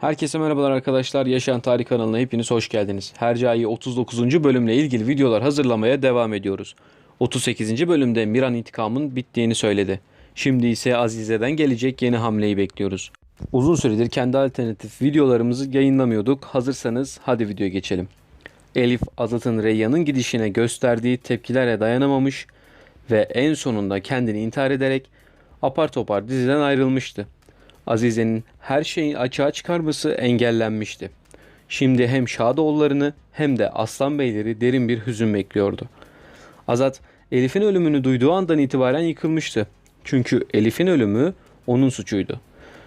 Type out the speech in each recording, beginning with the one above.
Herkese merhabalar arkadaşlar. Yaşayan Tarih kanalına hepiniz hoş geldiniz. Hercai 39. bölümle ilgili videolar hazırlamaya devam ediyoruz. 38. bölümde Miran intikamın bittiğini söyledi. Şimdi ise Azize'den gelecek yeni hamleyi bekliyoruz. Uzun süredir kendi alternatif videolarımızı yayınlamıyorduk. Hazırsanız hadi videoya geçelim. Elif Azat'ın Reyyan'ın gidişine gösterdiği tepkilere dayanamamış ve en sonunda kendini intihar ederek apar topar diziden ayrılmıştı. Azize'nin her şeyi açığa çıkarması engellenmişti. Şimdi hem Şadoğullarını hem de Aslan Beyleri derin bir hüzün bekliyordu. Azat, Elif'in ölümünü duyduğu andan itibaren yıkılmıştı. Çünkü Elif'in ölümü onun suçuydu.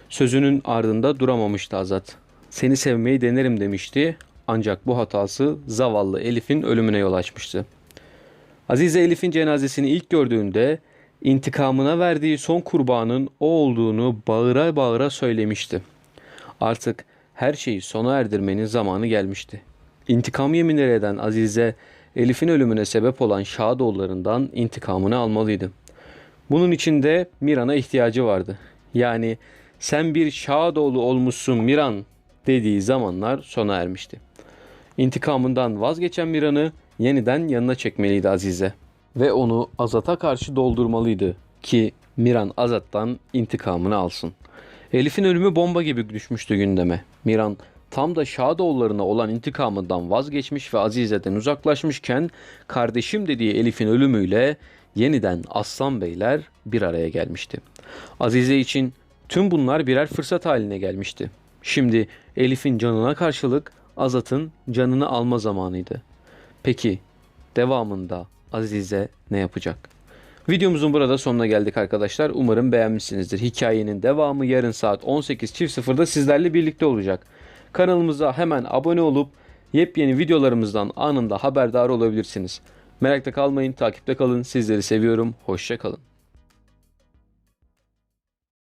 Sözünün ardında duramamıştı Azat. Seni sevmeyi denerim demişti ancak bu hatası zavallı Elif'in ölümüne yol açmıştı. Azize Elif'in cenazesini ilk gördüğünde intikamına verdiği son kurbanın o olduğunu bağıra bağıra söylemişti. Artık her şeyi sona erdirmenin zamanı gelmişti. İntikam yeminleri eden Azize, Elif'in ölümüne sebep olan Şadoğullarından intikamını almalıydı. Bunun için de Miran'a ihtiyacı vardı. Yani sen bir Şadoğlu olmuşsun Miran dediği zamanlar sona ermişti. İntikamından vazgeçen Miran'ı yeniden yanına çekmeliydi Azize. Ve onu Azat'a karşı doldurmalıydı ki Miran Azat'tan intikamını alsın. Elif'in ölümü bomba gibi düşmüştü gündeme. Miran tam da Şadoğullarına olan intikamından vazgeçmiş ve Azize'den uzaklaşmışken kardeşim dediği Elif'in ölümüyle yeniden Aslan Beyler bir araya gelmişti. Azize için tüm bunlar birer fırsat haline gelmişti. Şimdi Elif'in canına karşılık Azat'ın canını alma zamanıydı. Peki devamında Azize ne yapacak? Videomuzun burada sonuna geldik arkadaşlar. Umarım beğenmişsinizdir. Hikayenin devamı yarın saat 18.00'da sizlerle birlikte olacak. Kanalımıza hemen abone olup yepyeni videolarımızdan anında haberdar olabilirsiniz. Merakta kalmayın, takipte kalın. Sizleri seviyorum. Hoşça kalın.